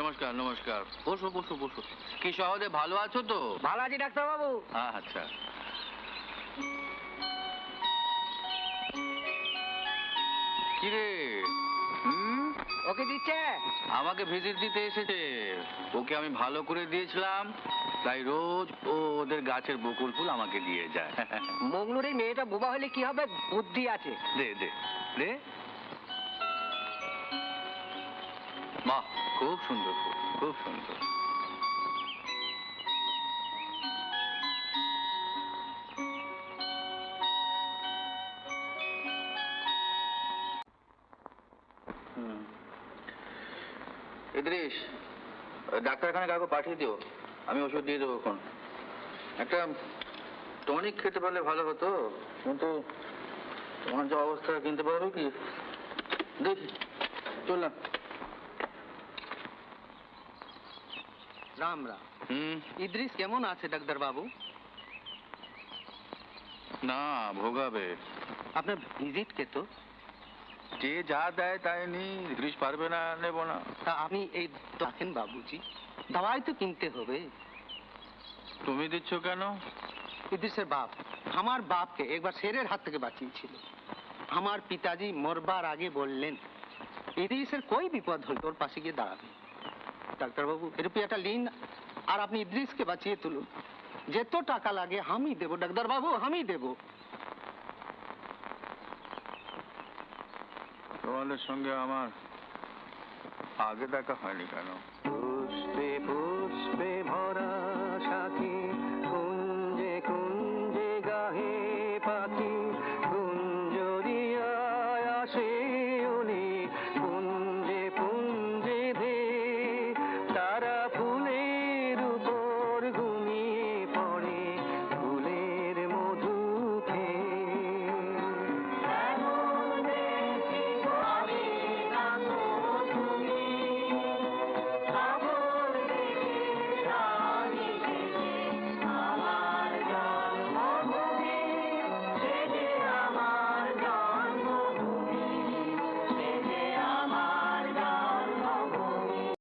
নমস্কার নমস্কার। বসো বসো বসো। কি সহজে ভালো আছো তো? ভালো আছি ডাক্তার বাবু আচ্ছা। কিরে? হুম? ওকে দিচ্ছে? আমাকে ভিজিট দিতে এসেছে। ওকে আমি ভালো করে দিয়েছিলাম। তাই রোজ ও ওদের গাছের বকুল ফুল আমাকে দিয়ে যায়। মগনুর এই মেয়েটা বোবা হলে কি হবে? বুদ্ধি আছে। দে দে। দে। বাহ খুব সুন্দর ফুল খুব সুন্দর। ইদ্রিস ডাক্তারখানে কাউকে পাঠিয়ে দিও। আমি ওষুধ দিয়ে দেবো এখন। একটা টনিক খেতে পারলে ভালো হতো, কিন্তু তোমার যে অবস্থা, কিনতে পারবে কি? দেখি চললাম রাম রাম। হুম? ইদ্রিস কেমন আছে ডাক্তার বাবু না ভোগাবে। আপনার ভিজিট কে তো? যে যা দেয় তাই নি গ্রিস পারবে না নেব না। তা আপনি এই রাখেন বাবুজি। দাওয়াই তো কিনতে হবে। তুমি দিচ্ছ কেন? ইদ্রিসের বাপ আমার বাপকে একবার শেরের হাত থেকে বাঁচিয়েছিল। আমার পিতাজি মরবার আগে বললেন ইদ্রিসের কই বিপদ হল? তোর পাশে গিয়ে দাঁড়াবে। ডাক্তারবাবু এরপি একটা লিন আর আপনি ইদ্রিসকে বাঁচিয়ে তুলুন। যেত টাকা লাগে আমি দেব ডাক্তারবাবু আমি দেব। তোমাদের সঙ্গে আমার আগে দেখা হয়নি কেন? পুষ্পে পুষ্পে ভরা সাথী।